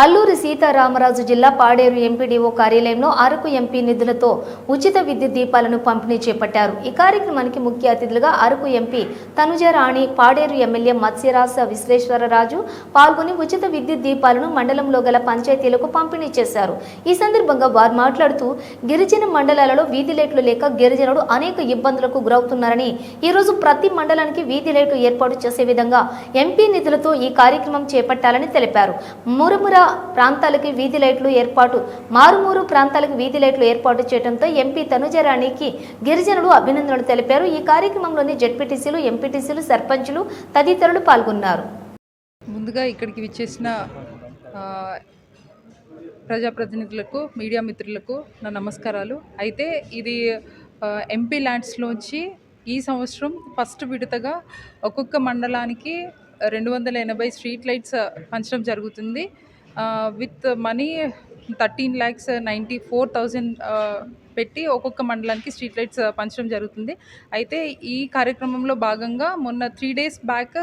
అల్లూరి సీతారామరాజు జిల్లా పాడేరు ఎంపీడీఓ కార్యాలయంలో అరకు ఎంపీ నిధులతో ఉచిత విద్యుత్ దీపాలను పంపిణీ చేపట్టారు. ఈ కార్యక్రమానికి ముఖ్య అతిథులుగా అరకు ఎంపీ తనుజ రాణి పాడేరు ఎమ్మెల్యే మత్స్యరాస విశ్వేశ్వరరాజు పాల్గొని ఉచిత విద్యుత్ దీపాలను మండలంలో గల పంచాయతీలకు పంపిణీ చేశారు. ఈ సందర్భంగా వారు మాట్లాడుతూ గిరిజన మండలాలలో వీధి లైట్లు లేక గిరిజనులు అనేక ఇబ్బందులకు గురవుతున్నారని ఈరోజు ప్రతి మండలానికి వీధి లైట్లు ఏర్పాటు చేసే విధంగా ఎంపీ నిధులతో ఈ కార్యక్రమం చేపట్టాలని తెలిపారు. మురుముర ప్రాంతాలకి వీధి లైట్లు ఏర్పాటు మారుమూరు ప్రాంతాలకు వీధి లైట్లు ఏర్పాటు చేయడంతో ఎంపీ తనుజరాణికి గిరిజనులు అభినందనలు తెలిపారు. ఈ కార్యక్రమంలోని జెడ్పీటీసీలు ఎంపీటీసీలు సర్పంచులు తదితరులు పాల్గొన్నారు. ముందుగా ఇక్కడికి విచ్చేసిన ప్రజాప్రతినిధులకు మీడియా మిత్రులకు నా నమస్కారాలు. అయితే ఇది ఎంపీ ల్యాండ్స్లోంచి ఈ సంవత్సరం ఫస్ట్ విడతగా ఒక్కొక్క మండలానికి రెండు వందల ఎనభై స్ట్రీట్ లైట్స్ పంచడం జరుగుతుంది. With money thirteen lakhs ninety four thousand పెట్టి ఒక్కొక్క మండలానికి స్ట్రీట్ లైట్స్ పంచడం జరుగుతుంది. అయితే ఈ కార్యక్రమంలో భాగంగా మొన్న త్రీ డేస్ బ్యాక్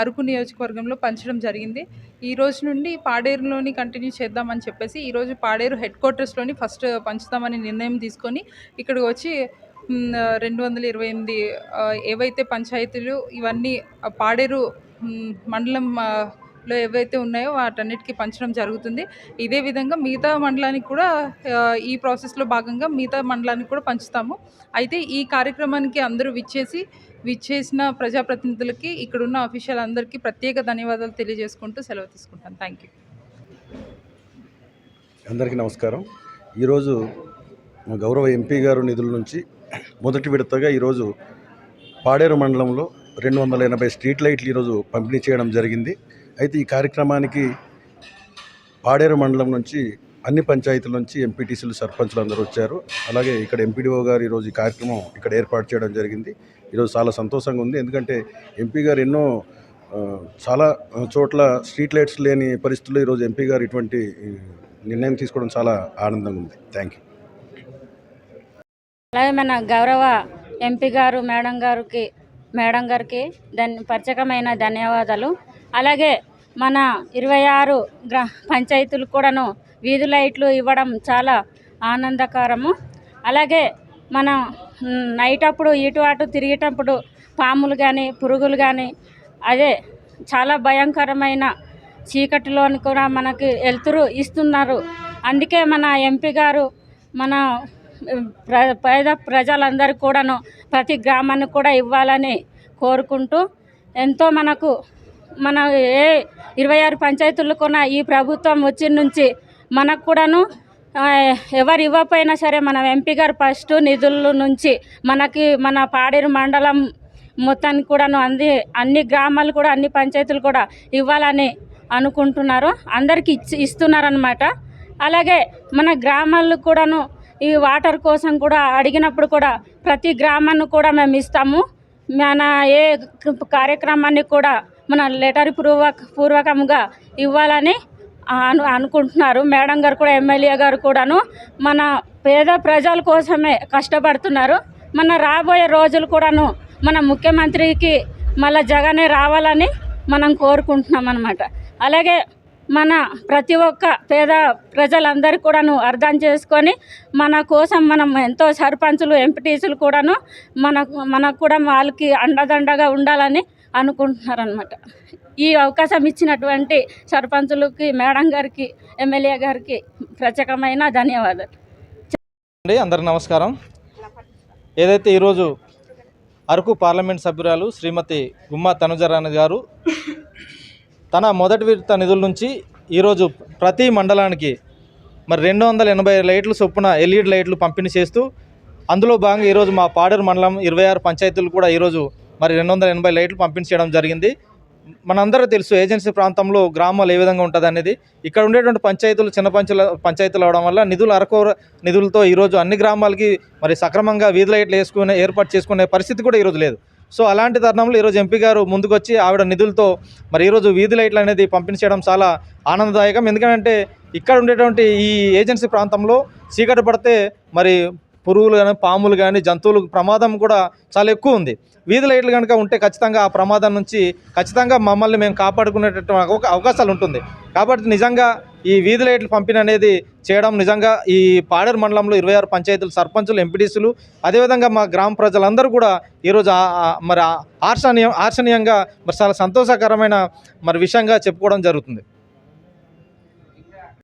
అరకు నియోజకవర్గంలో పంచడం జరిగింది. ఈ రోజు నుండి పాడేరులోని కంటిన్యూ చేద్దామని చెప్పేసి ఈరోజు పాడేరు హెడ్ క్వార్టర్స్లోని ఫస్ట్ పంచుదామని నిర్ణయం తీసుకొని ఇక్కడికి వచ్చి రెండు వందల ఇరవై ఎనిమిది ఏవైతే పంచాయతీలు ఇవన్నీ పాడేరు మండలం లో ఏవైతే ఉన్నాయో వాటన్నిటికీ పంచడం జరుగుతుంది. ఇదే విధంగా మిగతా మండలానికి కూడా ఈ ప్రాసెస్లో భాగంగా మిగతా మండలానికి కూడా పంచుతాము. అయితే ఈ కార్యక్రమానికి అందరూ విచ్చేసి విచ్చేసిన ప్రజాప్రతినిధులకి ఇక్కడున్న అఫీషియల్ అందరికీ ప్రత్యేక ధన్యవాదాలు తెలియజేసుకుంటూ సెలవు తీసుకుంటాను థ్యాంక్ యూ అందరికీ నమస్కారం. ఈరోజు గౌరవ ఎంపీ గారు నిధుల నుంచి మొదటి విడతగా ఈరోజు పాడేరు మండలంలో రెండు వందల ఎనభై స్ట్రీట్ లైట్లు ఈరోజు పంపిణీ చేయడం జరిగింది. అయితే ఈ కార్యక్రమానికి పాడేరు మండలం నుంచి అన్ని పంచాయతీల నుంచి ఎంపీటీసీలు సర్పంచులు అందరూ వచ్చారు. అలాగే ఇక్కడ ఎంపీడీఓ గారు ఈరోజు ఈ కార్యక్రమం ఇక్కడ ఏర్పాటు చేయడం జరిగింది. ఈరోజు చాలా సంతోషంగా ఉంది. ఎందుకంటే ఎంపీ గారు ఎన్నో చాలా చోట్ల స్ట్రీట్ లైట్స్ లేని పరిస్థితుల్లో ఈరోజు ఎంపీ గారు ఇటువంటి నిర్ణయం తీసుకోవడం చాలా ఆనందంగా ఉంది. Thank you. అలాగే మన గౌరవ ఎంపీ గారు మేడం గారికి మేడం గారికి ధన్ ప్రత్యేకమైన ధన్యవాదాలు. అలాగే మన ఇరవై ఆరు గ్రా పంచాయతీలు కూడాను వీధి లైట్లు ఇవ్వడం చాలా ఆనందకరము. అలాగే మనం నైట్ అప్పుడు ఇటు అటు తిరిగేటప్పుడు పాములు కానీ పురుగులు కానీ అదే చాలా భయంకరమైన చీకటిలోని కూడా మనకి వెళ్తురు ఇస్తున్నారు. అందుకే మన ఎంపీ గారు మన ప్ర పేద ప్రజలందరూ కూడాను ప్రతి గ్రామానికి కూడా ఇవ్వాలని కోరుకుంటూ ఎంతో మనకు మన ఏ ఇరవై ఆరు పంచాయతీలు కొన్న ఈ ప్రభుత్వం వచ్చిన నుంచి మనకు కూడాను ఎవరు ఇవ్వకపోయినా సరే మన ఎంపీ గారు ఫస్ట్ నిధుల నుంచి మనకి మన పాడేరు మండలం మొత్తానికి కూడాను అంది అన్ని గ్రామాలు కూడా అన్ని పంచాయతీలు కూడా ఇవ్వాలని అనుకుంటున్నారు. అందరికి ఇచ్చి ఇస్తున్నారనమాట అలాగే మన గ్రామాల్లో కూడాను ఈ వాటర్ కోసం కూడా అడిగినప్పుడు కూడా ప్రతి గ్రామాన్ని కూడా మేము ఇస్తాము. మన ఏ కార్యక్రమాన్ని కూడా మన లెటర్ పూర్వక పూర్వకంగా ఇవ్వాలని అను అనుకుంటున్నారు. మేడం గారు కూడా ఎమ్మెల్యే గారు కూడాను మన పేద ప్రజల కోసమే కష్టపడుతున్నారు. మన రాబోయే రోజులు కూడాను మన ముఖ్యమంత్రికి మళ్ళా జగనే రావాలని మనం కోరుకుంటున్నాం అనమాట అలాగే మన ప్రతి ఒక్క పేద ప్రజలందరూ కూడాను అర్థం చేసుకొని మన కోసం మనం ఎంతో సర్పంచులు ఎంపీటీసులు కూడాను మనకు మనకు కూడా వాళ్ళకి అండదండగా ఉండాలని అనుకుంటున్నారనమాట ఈ అవకాశం ఇచ్చినటువంటి సర్పంచులకి మేడం గారికి ఎమ్మెల్యే గారికి ప్రత్యేకమైన ధన్యవాదాలు. అండి అందరికి నమస్కారం. ఏదైతే ఈరోజు అరకు పార్లమెంట్ సభ్యురాలు శ్రీమతి గుమ్మా తనుజరాణి గారు తన మొదటి విడత నిధుల నుంచి ఈరోజు ప్రతి మండలానికి మరి రెండు వందల ఎనభై లైట్లు చొప్పున ఎల్ఈడి లైట్లు పంపిణీ చేస్తూ అందులో భాగంగా ఈరోజు మా పాడేరు మండలం ఇరవై ఆరు పంచాయతీలు కూడా ఈరోజు మరి రెండు వందల ఎనభై లైట్లు పంపించడం జరిగింది. మనందరూ తెలుసు ఏజెన్సీ ప్రాంతంలో గ్రామాలు ఏ విధంగా ఉంటుంది అనేది ఇక్కడ ఉండేటువంటి పంచాయతీలు చిన్న పంచుల పంచాయతీలు అవడం వల్ల నిధులు అరకొర నిధులతో ఈరోజు అన్ని గ్రామాలకి మరి సక్రమంగా వీధి లైట్లు వేసుకునే ఏర్పాటు చేసుకునే పరిస్థితి కూడా ఈరోజు లేదు. సో అలాంటి తరుణంలో ఈరోజు ఎంపీ గారు ముందుకొచ్చి ఆవిడ నిధులతో మరి ఈరోజు వీధి లైట్లు అనేది పంపిణీ చేయడం చాలా ఆనందదాయకం. ఎందుకంటే ఇక్కడ ఉండేటువంటి ఈ ఏజెన్సీ ప్రాంతంలో చీకటి పడితే మరి పురుగులు కానీ పాములు కానీ జంతువులు ప్రమాదం కూడా చాలా ఎక్కువ ఉంది. వీధి లైట్లు కనుక ఉంటే ఖచ్చితంగా ఆ ప్రమాదం నుంచి ఖచ్చితంగా మమ్మల్ని మేము కాపాడుకునేటట్టు ఒక అవకాశాలు ఉంటుంది. కాబట్టి నిజంగా ఈ వీధి లైట్లు పంపిణీ అనేది చేయడం నిజంగా ఈ పాడేరు మండలంలో ఇరవై ఆరు పంచాయతీలు సర్పంచులు ఎంపీటీసీలు అదేవిధంగా మా గ్రామ ప్రజలందరూ కూడా ఈరోజు మరి ఆ- ఆర్షణీయం ఆర్షణీయంగా మరి చాలా సంతోషకరమైన మరి విషయంగా చెప్పుకోవడం జరుగుతుంది.